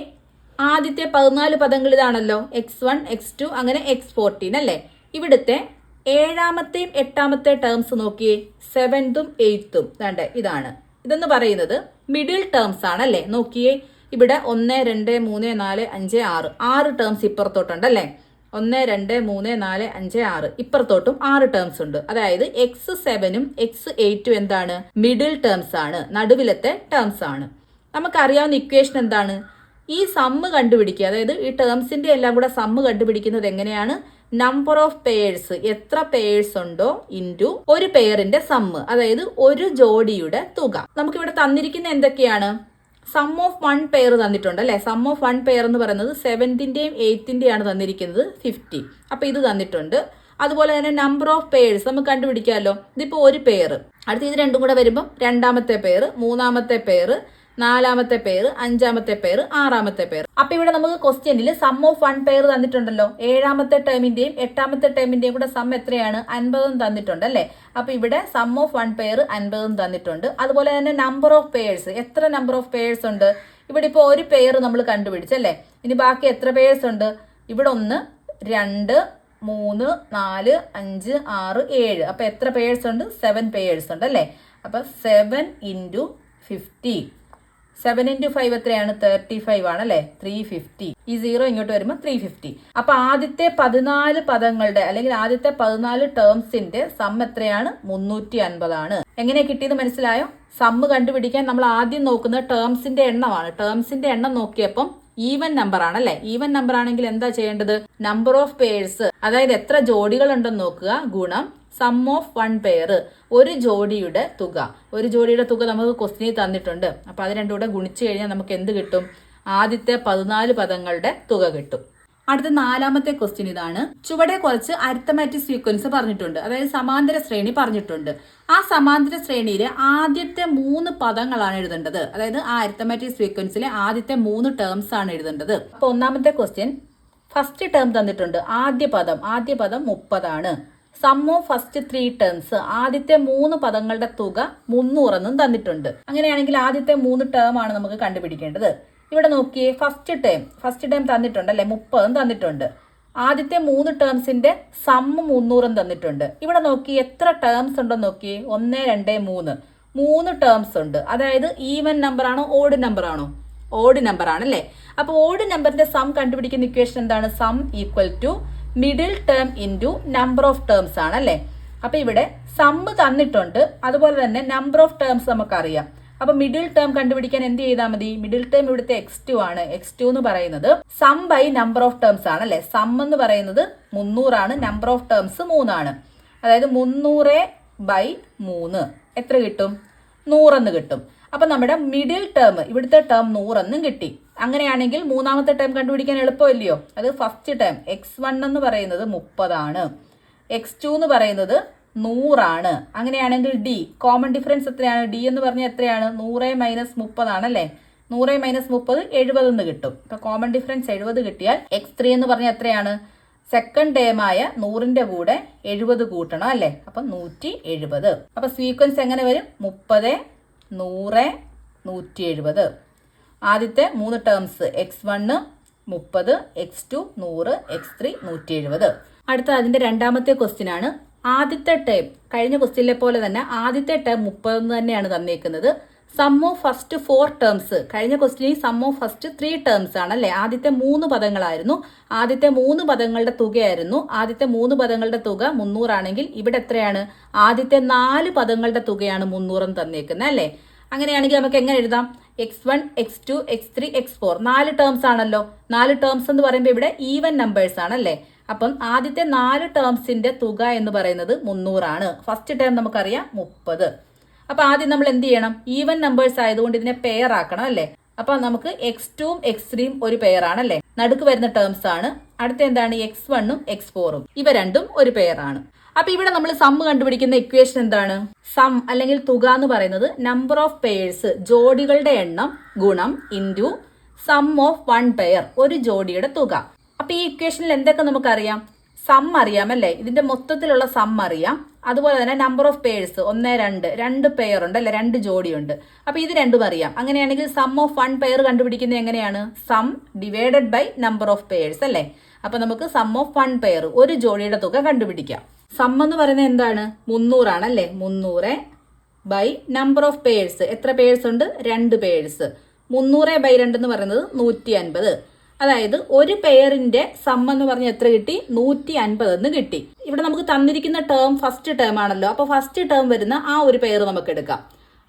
ആദ്യത്തെ പതിനാല് പദങ്ങൾ ഇതാണല്ലോ എക്സ് വൺ എക്സ് ടു അങ്ങനെ എക്സ് ഫോർട്ടീൻ അല്ലേ? ഇവിടുത്തെ ഏഴാമത്തെയും എട്ടാമത്തെ ടേംസ് നോക്കിയേ സെവൻത്തും എയ്ത്തും വേണ്ടേ ഇതാണ്. ഇതെന്ന് പറയുന്നത് മിഡിൽ ടേംസ് ആണല്ലേ? നോക്കിയേ ഇവിടെ ഒന്ന് രണ്ട് മൂന്ന് നാല് അഞ്ച് ആറ്. ആറ് ടേംസ് ഇപ്പുറത്തോട്ടുണ്ട് അല്ലേ ഒന്ന് രണ്ട് മൂന്ന് നാല് അഞ്ച് ആറ്. ഇപ്പുറത്തോട്ടും ആറ് ടേംസ് ഉണ്ട്. അതായത് എക്സ് സെവനും എക്സ് എയ്റ്റും എന്താണ്? മിഡിൽ ടേംസ് ആണ്. നടുവിലത്തെ ടേംസ് ആണ്. നമുക്കറിയാവുന്ന ഇക്വേഷൻ എന്താണ്? ഈ സമ്മ് കണ്ടുപിടിക്കുക. അതായത് ഈ ടേംസിന്റെ എല്ലാം കൂടെ സമ്മ് കണ്ടുപിടിക്കുന്നത് എങ്ങനെയാണ്? നമ്പർ ഓഫ് പേഴ്സ് എത്ര പേഴ്സ് ഉണ്ടോ ഇന്റു ഒരു പെയറിന്റെ സമ്മ് അതായത് ഒരു ജോഡിയുടെ തുക. നമുക്കിവിടെ തന്നിരിക്കുന്ന എന്തൊക്കെയാണ്? സം ഓഫ് വൺ പെയർ തന്നിട്ടുണ്ട് അല്ലെ? സം ഓഫ് വൺ പെയർ എന്ന് പറയുന്നത് സെവൻത്തിന്റെയും എയ്ത്തിന്റെയാണ് തന്നിരിക്കുന്നത് ഫിഫ്റ്റി അപ്പൊ ഇത് തന്നിട്ടുണ്ട്. അതുപോലെ തന്നെ നമ്പർ ഓഫ് പേഴ്സ് നമുക്ക് കണ്ടുപിടിക്കാമല്ലോ. ഇതിപ്പോൾ ഒരു പെയർ അടുത്ത ഇത് രണ്ടും കൂടെ വരുമ്പം രണ്ടാമത്തെ പെയർ മൂന്നാമത്തെ പെയർ നാലാമത്തെ പേര് അഞ്ചാമത്തെ പേര് ആറാമത്തെ പേര് അപ്പൊ ഇവിടെ നമുക്ക് ക്വസ്റ്റ്യനിൽ സം ഓഫ് വൺ പെയർ തന്നിട്ടുണ്ടല്ലോ. ഏഴാമത്തെ ടേമിന്റെയും എട്ടാമത്തെ ടേമിന്റെയും കൂടെ സം എത്രയാണ്? അൻപതും തന്നിട്ടുണ്ട് അല്ലേ? അപ്പൊ ഇവിടെ സം ഓഫ് വൺ പെയർ അൻപതും തന്നിട്ടുണ്ട്. അതുപോലെ തന്നെ നമ്പർ ഓഫ് പേഴ്സ് എത്ര നമ്പർ ഓഫ് പേഴ്സ് ഉണ്ട്? ഇവിടെ ഇപ്പോൾ ഒരു പെയർ നമ്മൾ കണ്ടുപിടിച്ചല്ലേ ഇനി ബാക്കി എത്ര പേഴ്സ് ഉണ്ട്? ഇവിടെ ഒന്ന് രണ്ട് മൂന്ന് നാല് അഞ്ച് ആറ് ഏഴ്. അപ്പൊ എത്ര പേഴ്സ് ഉണ്ട്? സെവൻ പേഴ്സ് ഉണ്ട് അല്ലേ? അപ്പൊ seven into fifty seven into five എത്രയാണ്? തേർട്ടി ഫൈവ് ആണ് ത്രീ ഫിഫ്റ്റി ഈ സീറോ ഇങ്ങോട്ട് വരുമ്പോൾ ത്രീ ഫിഫ്റ്റി അപ്പൊ ആദ്യത്തെ പതിനാല് പദങ്ങളുടെ അല്ലെങ്കിൽ ആദ്യത്തെ പതിനാല് ടേംസിന്റെ സം എത്രയാണ്? മുന്നൂറ്റി അൻപതാണ് എങ്ങനെ കിട്ടിയത് മനസ്സിലായോ? സമ്മ് കണ്ടുപിടിക്കാൻ നമ്മൾ ആദ്യം നോക്കുന്നത് ടേംസിന്റെ എണ്ണമാണ്. ടേംസിന്റെ എണ്ണം നോക്കിയപ്പം ഈവൻ നമ്പർ ആണ് അല്ലെ? ഈവൻ നമ്പർ ആണെങ്കിൽ എന്താ ചെയ്യേണ്ടത്? നമ്പർ ഓഫ് പേഴ്സ് അതായത് എത്ര ജോഡികൾ ഉണ്ടെന്ന് നോക്കുക. ഗുണം സം ഓഫ് വൺ പെയർ ഒരു ജോഡിയുടെ തുക. ഒരു ജോഡിയുടെ തുക നമുക്ക് ക്വസ്റ്റിനിൽ തന്നിട്ടുണ്ട്. അപ്പോൾ അത് രണ്ടും കൂടെ ഗുണിച്ചു കഴിഞ്ഞാൽ നമുക്ക് എന്ത് കിട്ടും? ആദ്യത്തെ പതിനാല് പദങ്ങളുടെ തുക കിട്ടും. അടുത്ത നാലാമത്തെ ക്വസ്റ്റ്യൻ ഇതാണ്. ചുവടെ കുറച്ച് അരിത്തമാറ്റിക് സീക്വൻസ് പറഞ്ഞിട്ടുണ്ട്. അതായത് സമാന്തര ശ്രേണി പറഞ്ഞിട്ടുണ്ട്. ആ സമാന്തര ശ്രേണിയിലെ ആദ്യത്തെ മൂന്ന് പദങ്ങളാണ് എഴുതേണ്ടത്. അതായത് ആ അരിത്തമാറ്റിക് സീക്വൻസിലെ ആദ്യത്തെ മൂന്ന് ടേംസ് ആണ് എഴുതേണ്ടത്. അപ്പോൾ ഒന്നാമത്തെ ക്വസ്റ്റ്യൻ ഫസ്റ്റ് ടേം തന്നിട്ടുണ്ട്. ആദ്യ പദം. ആദ്യ പദം മുപ്പതാണ്. Sum of first three terms ആദ്യത്തെ മൂന്ന് പദങ്ങളുടെ തുക മുന്നൂറെന്നും തന്നിട്ടുണ്ട്. അങ്ങനെയാണെങ്കിൽ ആദ്യത്തെ മൂന്ന് ടേം ആണ് നമുക്ക് കണ്ടുപിടിക്കേണ്ടത്. ഇവിടെ നോക്കിയേ ഫസ്റ്റ് ടേം ഫസ്റ്റ് ടേം തന്നിട്ടുണ്ട് അല്ലെ? മുപ്പതും തന്നിട്ടുണ്ട്. ആദ്യത്തെ മൂന്ന് ടേംസിന്റെ സം മുന്നൂറും തന്നിട്ടുണ്ട്. ഇവിടെ നോക്കി എത്ര ടേംസ് ഉണ്ടെന്ന് നോക്കി ഒന്ന് രണ്ട് മൂന്ന്. മൂന്ന് ടേംസ് ഉണ്ട്. അതായത് ഈവൻ നമ്പർ ആണോ ഓഡ് നമ്പർ ആണോ? ഓഡ് നമ്പർ ആണ് അല്ലേ? അപ്പോൾ ഓഡ് നമ്പറിന്റെ സം കണ്ടുപിടിക്കുന്ന ഇക്വേഷൻ എന്താണ്? Sum equal to middle term into number of terms ആണ് അല്ലേ അപ്പോൾ ഇവിടെ സമ്മ് തന്നിട്ടുണ്ട്. അതുപോലെ തന്നെ നമ്പർ ഓഫ് ടേംസ് നമുക്കറിയാം. അപ്പോൾ മിഡിൽ ടേം കണ്ടുപിടിക്കാൻ എന്ത് ചെയ്താൽ മതി? മിഡിൽ ടേം ഇവിടുത്തെ എക്സ് ടു ആണ്. എക്സ് ടു എന്ന് പറയുന്നത് sum by number of terms ആണ് അല്ലെ? സം എന്ന് പറയുന്നത് മുന്നൂറാണ്. നമ്പർ ഓഫ് ടേംസ് മൂന്നാണ്. അതായത് മുന്നൂറ് ബൈ മൂന്ന്. എത്ര കിട്ടും? നൂറെന്ന് കിട്ടും. അപ്പൊ നമ്മുടെ മിഡിൽ ടേം ഇവിടുത്തെ ടേം നൂറെന്നും കിട്ടി. അങ്ങനെയാണെങ്കിൽ മൂന്നാമത്തെ ടേം കണ്ടുപിടിക്കാൻ എളുപ്പമില്ലയോ? അത് ഫസ്റ്റ് ടേം എക്സ് വൺ എന്ന് പറയുന്നത് മുപ്പതാണ്. എക്സ് ടു എന്ന് പറയുന്നത് നൂറാണ്. അങ്ങനെയാണെങ്കിൽ ഡി കോമൺ ഡിഫറൻസ് എത്രയാണ്? ഡി എന്ന് പറഞ്ഞാൽ എത്രയാണ്? നൂറ് മൈനസ് മുപ്പതാണല്ലേ നൂറ് മൈനസ് മുപ്പത് എഴുപത് എന്ന് കിട്ടും. ഇപ്പൊ കോമൺ ഡിഫറൻസ് എഴുപത് കിട്ടിയാൽ എക്സ് ത്രീ എന്ന് പറഞ്ഞാൽ എത്രയാണ്? സെക്കൻഡ് ടേമായ നൂറിന്റെ കൂടെ എഴുപത് കൂട്ടണം അല്ലേ? അപ്പൊ നൂറ്റി എഴുപത്. അപ്പൊ സീക്വൻസ് എങ്ങനെ വരും? മുപ്പത് നൂറ് നൂറ്റി എഴുപത്. ആദ്യത്തെ മൂന്ന് ടേംസ് എക്സ് വണ്ണ് മുപ്പത് എക്സ് ടു നൂറ് എക്സ് ത്രീ നൂറ്റി എഴുപത് അടുത്ത അതിന്റെ രണ്ടാമത്തെ ക്വസ്റ്റ്യൻ ആണ്. ആദ്യത്തെ ടേം കഴിഞ്ഞ ക്വസ്റ്റ്യനിലെ പോലെ തന്നെ ആദ്യത്തെ ടേം മുപ്പത് തന്നെയാണ് തന്നേക്കുന്നത് sum of first four terms കഴിഞ്ഞ ക്വസ്റ്റ്യനിൽ sum of first three terms ആണ് അല്ലേ? ആദ്യത്തെ മൂന്ന് പദങ്ങളായിരുന്നു. ആദ്യത്തെ മൂന്ന് പദങ്ങളുടെ തുകയായിരുന്നു. ആദ്യത്തെ മൂന്ന് പദങ്ങളുടെ തുക മുന്നൂറാണെങ്കിൽ ഇവിടെ എത്രയാണ്? ആദ്യത്തെ നാല് പദങ്ങളുടെ തുകയാണ് മുന്നൂറെന്ന് തന്നേക്കുന്നത് അല്ലേ? അങ്ങനെയാണെങ്കിൽ നമുക്ക് എങ്ങനെ എഴുതാം? X one X two X three X four നാല് ടേംസ് ആണല്ലോ. നാല് ടേംസ് എന്ന് പറയുമ്പോൾ ഇവിടെ ഈവൻ നമ്പേഴ്സ് ആണല്ലേ അപ്പം ആദ്യത്തെ നാല് ടേംസിന്റെ തുക എന്ന് പറയുന്നത് മുന്നൂറാണ്. ഫസ്റ്റ് ടേം നമുക്കറിയാം മുപ്പത്. അപ്പൊ ആദ്യം നമ്മൾ എന്ത് ചെയ്യണം? ഈവൻ നമ്പേഴ്സ് ആയതുകൊണ്ട് ഇതിനെ പെയർ ആക്കണം അല്ലേ? അപ്പൊ നമുക്ക് എക്സ് ടൂം എക്സ് ത്രീയും ഒരു പെയർ ആണല്ലേ നടുക്ക് വരുന്ന ടേംസ് ആണ്. അടുത്ത എന്താണ്? എക്സ് വണ്ണും എക്സ് ഫോറും ഇവ രണ്ടും ഒരു പെയർ ആണ്. അപ്പൊ ഇവിടെ നമ്മൾ സം കണ്ടുപിടിക്കുന്ന ഇക്വേഷൻ എന്താണ്? സം അല്ലെങ്കിൽ തുക എന്ന് പറയുന്നത് നമ്പർ ഓഫ് പെയേഴ്സ് ജോഡികളുടെ എണ്ണം ഗുണം into sum of one pair ഒരു ജോഡിയുടെ തുക. അപ്പൊ ഈ ഇക്വേഷനിൽ എന്തൊക്കെ നമുക്കറിയാം? സം അറിയാം അല്ലേ? ഇതിന്റെ മൊത്തത്തിലുള്ള സം അറിയാം. അതുപോലെ തന്നെ നമ്പർ ഓഫ് പേഴ്സ് ഒന്ന് രണ്ട് രണ്ട് പെയർ ഉണ്ട് അല്ലെ? രണ്ട് ജോഡിയുണ്ട് അപ്പൊ ഇത് രണ്ടും അറിയാം. അങ്ങനെയാണെങ്കിൽ സം ഓഫ് വൺ പെയർ കണ്ടുപിടിക്കുന്നത് എങ്ങനെയാണ്? Sum divided by number of pairs അല്ലേ? അപ്പൊ നമുക്ക് സം ഓഫ് വൺ പെയർ ഒരു ജോഡിയുടെ തുക കണ്ടുപിടിക്കാം. സം എന്ന് പറയുന്നത് എന്താണ്? മുന്നൂറാണ് അല്ലേ മുന്നൂറ് ബൈ നമ്പർ ഓഫ് പേഴ്സ് എത്ര പേഴ്സ് ഉണ്ട്? രണ്ട് പേഴ്സ് മുന്നൂറ് ബൈ രണ്ട് എന്ന് പറയുന്നത് നൂറ്റി അൻപത് അതായത് ഒരു പെയറിന്റെ സം എന്ന് പറഞ്ഞ എത്ര കിട്ടി? നൂറ്റി അൻപത് എന്ന് കിട്ടി. ഇവിടെ നമുക്ക് തന്നിരിക്കുന്ന ടേം ഫസ്റ്റ് ടേം ആണല്ലോ. അപ്പോൾ ഫസ്റ്റ് ടേം വരുന്ന ആ ഒരു പെയർ നമുക്ക് എടുക്കാം.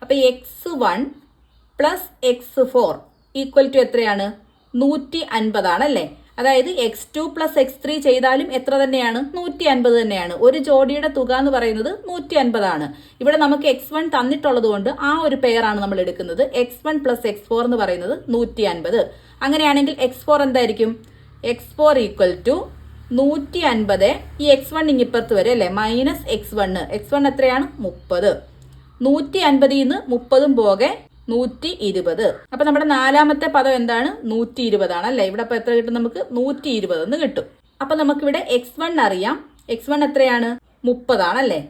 അപ്പോൾ X one plus X four equal to എത്രയാണ്? നൂറ്റി അൻപതാണല്ലേ അതായത് X two plus X three ചെയ്താലും എത്ര തന്നെയാണ്? നൂറ്റി അൻപത് തന്നെയാണ്. ഒരു ജോഡിയുടെ തുക എന്ന് പറയുന്നത് നൂറ്റി അൻപതാണ് ഇവിടെ നമുക്ക് എക്സ് വൺ തന്നിട്ടുള്ളത് കൊണ്ട് ആ ഒരു പെയർ ആണ് നമ്മൾ എടുക്കുന്നത്. X one plus X four എന്ന് പറയുന്നത് നൂറ്റി അൻപത് അങ്ങനെയാണെങ്കിൽ എക്സ് ഫോർ എന്തായിരിക്കും? എക്സ് ഫോർ ഈക്വൽ ടു നൂറ്റി അൻപത് ഈ എക്സ് വൺ ഇങ്ങിപ്പുറത്ത് വരെ അല്ലേ? Minus X one X one എത്രയാണ്? മുപ്പത്. നൂറ്റി അൻപതിൽ നിന്ന് മുപ്പതും പോകെ നൂറ്റി ഇരുപത് അപ്പൊ നമ്മുടെ നാലാമത്തെ പദം എന്താണ്? നൂറ്റി ഇരുപതാണ് അല്ലേ? ഇവിടെ അപ്പൊ എത്ര കിട്ടും നമുക്ക്? നൂറ്റി ഇരുപത് എന്ന് കിട്ടും. അപ്പൊ നമുക്കിവിടെ എക്സ് വൺ അറിയാം. എക്സ് വൺ എത്രയാണ്? മുപ്പതാണല്ലേ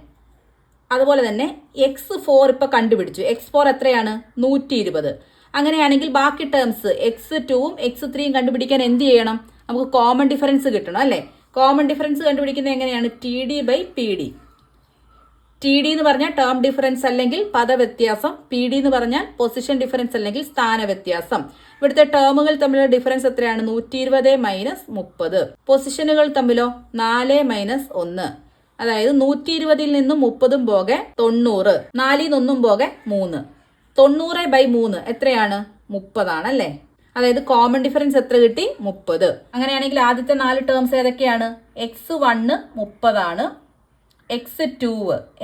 അതുപോലെ തന്നെ എക്സ് ഫോർ ഇപ്പൊ കണ്ടുപിടിച്ചു. എക്സ് ഫോർ എത്രയാണ്? നൂറ്റി ഇരുപത് അങ്ങനെയാണെങ്കിൽ ബാക്കി ടേംസ് എക്സ് ടുവും എക്സ് ത്രീയും കണ്ടുപിടിക്കാൻ എന്ത് ചെയ്യണം? നമുക്ക് കോമൺ ഡിഫറൻസ് കിട്ടണം അല്ലേ? കോമൺ ഡിഫറൻസ് കണ്ടുപിടിക്കുന്നത് എങ്ങനെയാണ്? T D by P D T D എന്ന് പറഞ്ഞാൽ ടേം ഡിഫറൻസ് അല്ലെങ്കിൽ പദവ്യത്യാസം. പി ഡി എന്ന് പറഞ്ഞാൽ പൊസിഷൻ ഡിഫറൻസ് അല്ലെങ്കിൽ സ്ഥാന വ്യത്യാസം ഇവിടുത്തെ ടേമുകൾ തമ്മിലുള്ള ഡിഫറൻസ് എത്രയാണ്? നൂറ്റി ഇരുപത് മൈനസ് മുപ്പത് പൊസിഷനുകൾ തമ്മിലോ? നാല് മൈനസ് ഒന്ന്. അതായത് നൂറ്റി ഇരുപതിൽ നിന്നും മുപ്പതും പോകെ തൊണ്ണൂറ്. നാലിൽ നിന്നൊന്നും പോകെ മൂന്ന്. തൊണ്ണൂറ് ബൈ മൂന്ന് എത്രയാണ്? മുപ്പതാണ് അല്ലേ? അതായത് കോമൺ ഡിഫറൻസ് എത്ര കിട്ടി? മുപ്പത്. അങ്ങനെയാണെങ്കിൽ ആദ്യത്തെ നാല് ടേംസ് ഏതൊക്കെയാണ്? എക്സ് വണ്ണ് മുപ്പതാണ്. എക്സ് ടു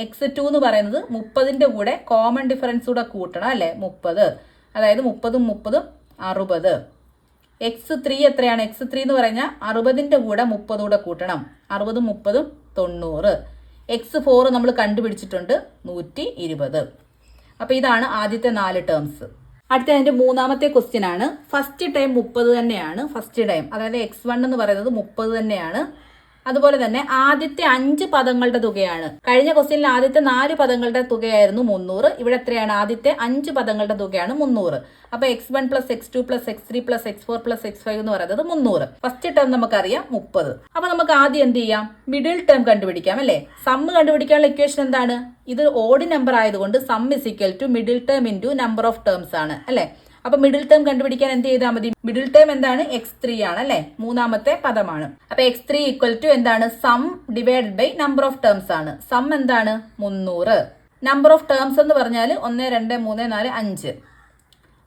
എക്സ് ടു എന്ന് പറയുന്നത് മുപ്പതിന്റെ കൂടെ കോമൺ ഡിഫറൻസ് കൂടെ കൂട്ടണം അല്ലേ? മുപ്പത്. അതായത് മുപ്പതും മുപ്പതും അറുപത്. എക്സ് ത്രീ എത്രയാണ്? എക്സ് ത്രീ എന്ന് പറഞ്ഞാൽ അറുപതിന്റെ കൂടെ മുപ്പത് കൂടെ കൂട്ടണം. അറുപതും മുപ്പതും തൊണ്ണൂറ്. എക്സ് ഫോർ നമ്മൾ കണ്ടുപിടിച്ചിട്ടുണ്ട് നൂറ്റി ഇരുപത് അപ്പോൾ ഇതാണ് ആദ്യത്തെ നാല് ടേംസ് അടുത്ത അതിന്റെ മൂന്നാമത്തെ ക്വസ്റ്റ്യൻ ആണ്. ഫസ്റ്റ് ടൈം മുപ്പത് തന്നെയാണ്. ഫസ്റ്റ് ടൈം അതായത് എക്സ് വൺ എന്ന് പറയുന്നത് മുപ്പത് തന്നെയാണ്. അതുപോലെ തന്നെ ആദ്യത്തെ അഞ്ച് പദങ്ങളുടെ തുകയാണ്. കഴിഞ്ഞ ക്വസ്റ്റ്യനിൽ ആദ്യത്തെ നാല് പദങ്ങളുടെ തുകയായിരുന്നു മുന്നൂറ്. ഇവിടെ എത്രയാണ്? ആദ്യത്തെ അഞ്ച് പദങ്ങളുടെ തുകയാണ് മുന്നൂറ്. അപ്പൊ X one plus X two plus X three plus X four plus X five എന്ന് പറയുന്നത് മുന്നൂറ്. ഫസ്റ്റ് ടേം നമുക്കറിയാം മുപ്പത്. അപ്പൊ നമുക്ക് ആദ്യം എന്ത് ചെയ്യാം? മിഡിൽ ടേം കണ്ടുപിടിക്കാം അല്ലേ? സമ്മ് കണ്ടുപിടിക്കാനുള്ള ഇക്വേഷൻ എന്താണ്? ഇത് ഓഡ് നമ്പർ ആയതുകൊണ്ട് sum to middle term into number of terms ആണ്. അല്ലേ? അപ്പൊ മിഡിൽ ടേം കണ്ടുപിടിക്കാൻ എന്ത് ചെയ്താൽ മതി? മിഡിൽ ടേം എന്താണ്? എക്സ് ത്രീ ആണ് അല്ലെ? മൂന്നാമത്തെ പദമാണ്. അപ്പൊ എക്സ് ത്രീ ഈക്വൽ ടു എന്താണ്? Sum divided by number of terms ആണ്. സം എന്താണ്? മുന്നൂറ്. നമ്പർ ഓഫ് ടേംസ് എന്ന് പറഞ്ഞാൽ ഒന്ന് രണ്ട് മൂന്ന് നാല് അഞ്ച്.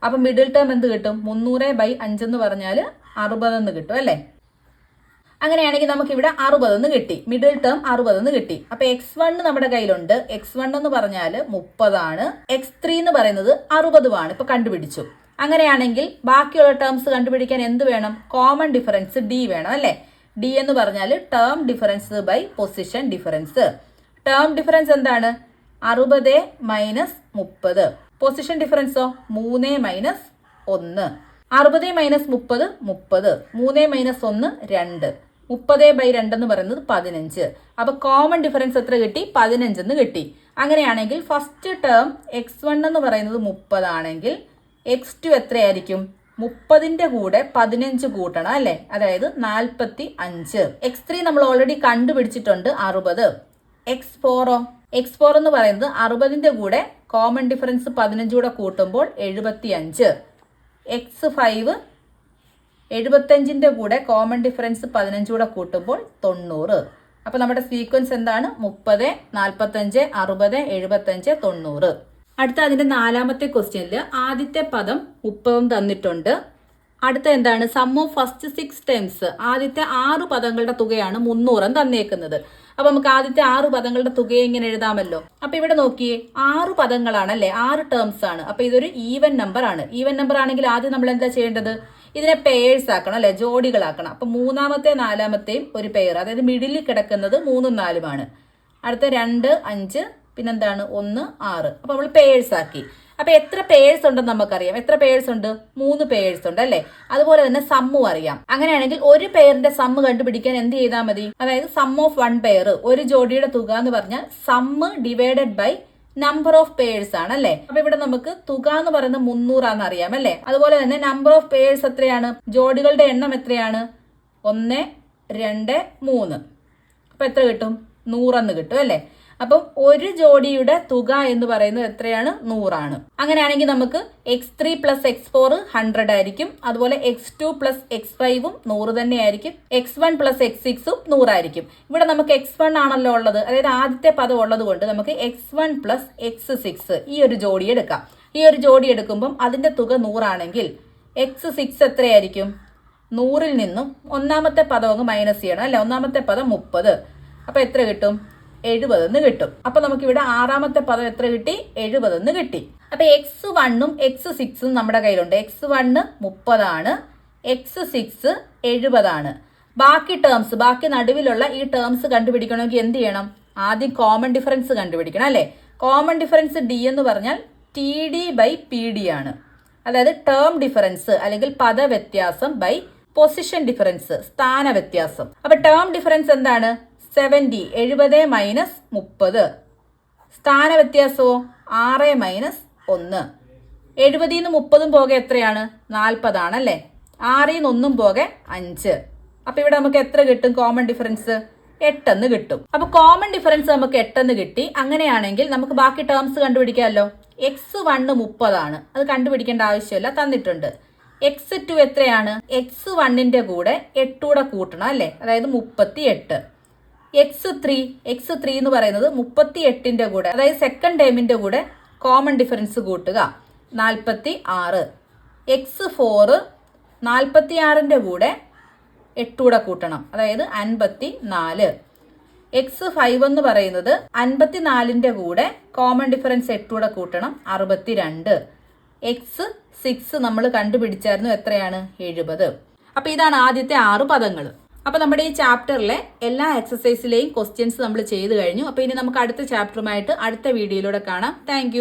അപ്പൊ മിഡിൽ ടേം എന്ത് കിട്ടും? മുന്നൂറ് ബൈ അഞ്ചെന്ന് പറഞ്ഞാൽ അറുപതെന്ന് കിട്ടും അല്ലേ? അങ്ങനെയാണെങ്കിൽ നമുക്ക് ഇവിടെ അറുപതെന്ന് കിട്ടി. മിഡിൽ ടേം അറുപതെന്ന് കിട്ടി. അപ്പൊ എക്സ് വൺ നമ്മുടെ കയ്യിലുണ്ട്. എക്സ് വൺ എന്ന് പറഞ്ഞാൽ മുപ്പതാണ്. എക്സ് ത്രീ എന്ന് പറയുന്നത് അറുപതുമാണ്. ഇപ്പൊ കണ്ടുപിടിച്ചു. അങ്ങനെയാണെങ്കിൽ ബാക്കിയുള്ള ടേംസ് കണ്ടുപിടിക്കാൻ എന്ത് വേണം? കോമൺ ഡിഫറൻസ് ഡി വേണം അല്ലേ? ഡി എന്ന് പറഞ്ഞാൽ term difference by position difference term difference എന്താണ്? അറുപത് മൈനസ് മുപ്പത്. പൊസിഷൻ ഡിഫറൻസോ മൂന്ന് മൈനസ് ഒന്ന്. അറുപത് മൈനസ് മുപ്പത് മുപ്പത്. മൂന്ന് മൈനസ് ഒന്ന് രണ്ട്. മുപ്പത് ബൈ രണ്ടെന്ന് പറയുന്നത് പതിനഞ്ച്. അപ്പോൾ കോമൺ ഡിഫറൻസ് എത്ര കിട്ടി? പതിനഞ്ചെന്ന് കിട്ടി. അങ്ങനെയാണെങ്കിൽ ഫസ്റ്റ് ടേം എക്സ് വൺ എന്ന് പറയുന്നത് മുപ്പതാണെങ്കിൽ എക്സ് ടു എത്രയായിരിക്കും? മുപ്പതിന്റെ കൂടെ പതിനഞ്ച് കൂട്ടണം അല്ലേ? അതായത് നാൽപ്പത്തി അഞ്ച് എക്സ് ത്രീ നമ്മൾ ഓൾറെഡി കണ്ടുപിടിച്ചിട്ടുണ്ട് അറുപത്. എക്സ് ഫോറോ എക്സ് ഫോർ എന്ന് പറയുന്നത് അറുപതിന്റെ കൂടെ കോമൺ ഡിഫറൻസ് പതിനഞ്ച് കൂടെ കൂട്ടുമ്പോൾ എഴുപത്തി അഞ്ച് എക്സ് ഫൈവ് എഴുപത്തഞ്ചിന്റെ കൂടെ കോമൺ ഡിഫറൻസ് പതിനഞ്ച് കൂടെ കൂട്ടുമ്പോൾ തൊണ്ണൂറ്. അപ്പോൾ നമ്മുടെ സീക്വൻസ് എന്താണ്? മുപ്പത് നാൽപ്പത്തഞ്ച് അറുപത് എഴുപത്തഞ്ച് തൊണ്ണൂറ്. അടുത്ത അതിന്റെ നാലാമത്തെ ക്വസ്റ്റ്യനിൽ ആദ്യത്തെ പദം ഉപ്പവും തന്നിട്ടുണ്ട്. അടുത്ത എന്താണ്? Sum of first six times ആദ്യത്തെ ആറ് പദങ്ങളുടെ തുകയാണ് മുന്നൂറും തന്നേക്കുന്നത്. അപ്പൊ നമുക്ക് ആദ്യത്തെ ആറ് പദങ്ങളുടെ തുക ഇങ്ങനെ എഴുതാമല്ലോ? അപ്പൊ ഇവിടെ നോക്കിയേ ആറ് പദങ്ങളാണ് അല്ലെ ആറ് ടേംസ് ആണ്. അപ്പൊ ഇതൊരു ഈവൻ നമ്പർ ആണ്. ഈവൻ നമ്പർ ആണെങ്കിൽ ആദ്യം നമ്മൾ എന്താ ചെയ്യേണ്ടത്? ഇതിനെ പെയേഴ്സ് ആക്കണം അല്ലെ? ജോഡികളാക്കണം. അപ്പൊ മൂന്നാമത്തെ നാലാമത്തെയും ഒരു പെയർ അതായത് മിഡിലിൽ കിടക്കുന്നത് മൂന്നും നാലുമാണ്. അടുത്ത രണ്ട് അഞ്ച് പിന്നെന്താണ്? ഒന്ന് ആറ്. അപ്പോൾ നമ്മൾ പേഴ്സ് ആക്കി. അപ്പോൾ എത്ര പേഴ്സ് ഉണ്ടെന്ന് നമുക്കറിയാം. എത്ര പേഴ്സ് ഉണ്ട്? മൂന്ന് പേഴ്സ് ഉണ്ട് അല്ലേ? അതുപോലെ തന്നെ സമ്മും അറിയാം. അങ്ങനെയാണെങ്കിൽ ഒരു പെയറിന്റെ സമ്മ് കണ്ടുപിടിക്കാൻ എന്ത് ചെയ്താൽ മതി? അതായത് സം ഓഫ് വൺ പെയർ ഒരു ജോഡിയുടെ തുക എന്ന് പറഞ്ഞാൽ sum divided by number of pairs ആണ് അല്ലേ? അപ്പൊ ഇവിടെ നമുക്ക് തുക എന്ന് പറയുന്നത് മുന്നൂറാന്ന് അറിയാം അല്ലേ? അതുപോലെ തന്നെ നമ്പർ ഓഫ് പേഴ്സ് എത്രയാണ്? ജോഡികളുടെ എണ്ണം എത്രയാണ്? ഒന്ന് രണ്ട് മൂന്ന്. അപ്പൊ എത്ര കിട്ടും? നൂറെന്ന് കിട്ടും അല്ലേ? അപ്പം ഒരു ജോഡിയുടെ തുക എന്ന് പറയുന്നത് എത്രയാണ്? നൂറാണ്. അങ്ങനെയാണെങ്കിൽ നമുക്ക് X three plus X four hundred ആയിരിക്കും. അതുപോലെ എക്സ് ടു പ്ലസ് എക്സ് ഫൈവും നൂറ് തന്നെയായിരിക്കും. എക്സ് വൺ പ്ലസ് എക്സ് സിക്സും നൂറായിരിക്കും. ഇവിടെ നമുക്ക് എക്സ് വൺ ആണല്ലോ ഉള്ളത്. അതായത് ആദ്യത്തെ പദം ഉള്ളത് കൊണ്ട് നമുക്ക് X one plus X six ഈ ഒരു ജോഡി എടുക്കാം. ഈ ഒരു ജോഡി എടുക്കുമ്പം അതിന്റെ തുക നൂറാണെങ്കിൽ എക്സ് സിക്സ് എത്രയായിരിക്കും? നൂറിൽ നിന്നും ഒന്നാമത്തെ പദം അങ്ങ് മൈനസ് ചെയ്യണം. അല്ലെ? ഒന്നാമത്തെ പദം മുപ്പത്. അപ്പോൾ എത്ര കിട്ടും? എഴുപതെന്ന് കിട്ടും. അപ്പൊ നമുക്ക് ഇവിടെ ആറാമത്തെ പദം എത്ര കിട്ടി? എഴുപതെന്ന് കിട്ടി. അപ്പൊ എക്സ് വണ്ണും എക്സ് സിക്സും നമ്മുടെ കയ്യിലുണ്ട്. എക്സ് വണ്ണ് മുപ്പതാണ് എക്സ് സിക്സ് എഴുപതാണ് ബാക്കി ടേംസ് ബാക്കി നടുവിലുള്ള ഈ ടേംസ് കണ്ടുപിടിക്കണമെങ്കിൽ എന്ത് ചെയ്യണം? ആദ്യം കോമൺ ഡിഫറൻസ് കണ്ടുപിടിക്കണം അല്ലെ? കോമൺ ഡിഫറൻസ് ഡി എന്ന് പറഞ്ഞാൽ T D by P D ആണ്. അതായത് ടേം ഡിഫറൻസ് അല്ലെങ്കിൽ പദവ്യത്യാസം ബൈ പൊസിഷൻ ഡിഫറൻസ് സ്ഥാന വ്യത്യാസം അപ്പൊ ടേം ഡിഫറൻസ് എന്താണ്? സെവന്റി എഴുപത് മൈനസ് മുപ്പത്. സ്ഥാന വ്യത്യാസമോ ആറ് മൈനസ് ഒന്ന്. എഴുപതിൽ നിന്ന് മുപ്പതും പോകെ എത്രയാണ്? നാൽപ്പതാണല്ലേ? ആറിൽ നിന്ന് ഒന്നും പോകെ അഞ്ച്. അപ്പം ഇവിടെ നമുക്ക് എത്ര കിട്ടും? കോമൺ ഡിഫറൻസ് എട്ടെന്ന് കിട്ടും. അപ്പൊ കോമൺ ഡിഫറൻസ് നമുക്ക് എട്ടെന്ന് കിട്ടി. അങ്ങനെയാണെങ്കിൽ നമുക്ക് ബാക്കി ടേംസ് കണ്ടുപിടിക്കാമല്ലോ. എക്സ് വണ്ണ് മുപ്പതാണ്. അത് കണ്ടുപിടിക്കേണ്ട ആവശ്യമില്ല. തന്നിട്ടുണ്ട്. എക്സ് ടു എത്രയാണ്? എക്സ് വണ്ണിന്റെ കൂടെ എട്ടൂടെ കൂട്ടണം അല്ലേ? അതായത് മുപ്പത്തി എട്ട് എക്സ് ത്രീ എക്സ് ത്രീ എന്ന് പറയുന്നത് മുപ്പത്തി എട്ടിന്റെ കൂടെ അതായത് സെക്കൻഡ് ടൈമിന്റെ കൂടെ കോമൺ ഡിഫറൻസ് കൂട്ടുക. നാൽപ്പത്തി ആറ് എക്സ് ഫോറ് നാൽപ്പത്തി ആറിന്റെ കൂടെ എട്ടൂടെ കൂട്ടണം അതായത് അൻപത്തി നാല് എക്സ് ഫൈവ് എന്ന് പറയുന്നത് അൻപത്തി നാലിന്റെ കൂടെ കോമൺ ഡിഫറൻസ് എട്ടൂടെ കൂട്ടണം അറുപത്തി രണ്ട് എക്സ് സിക്സ് നമ്മൾ കണ്ടുപിടിച്ചായിരുന്നു എത്രയാണ്? എഴുപത്. അപ്പോൾ ഇതാണ് ആദ്യത്തെ ആറ് പദങ്ങൾ അപ്പൊ നമ്മുടെ ഈ ചാപ്റ്ററിലെ എല്ലാ എക്സസൈസിലെയും ക്വസ്റ്റ്യൻസ് നമ്മൾ ചെയ്തു കഴിഞ്ഞു. അപ്പോൾ ഇനി നമുക്ക് അടുത്ത ചാപ്റ്ററുമായിട്ട് അടുത്ത വീഡിയോയിലൂടെ കാണാം. താങ്ക്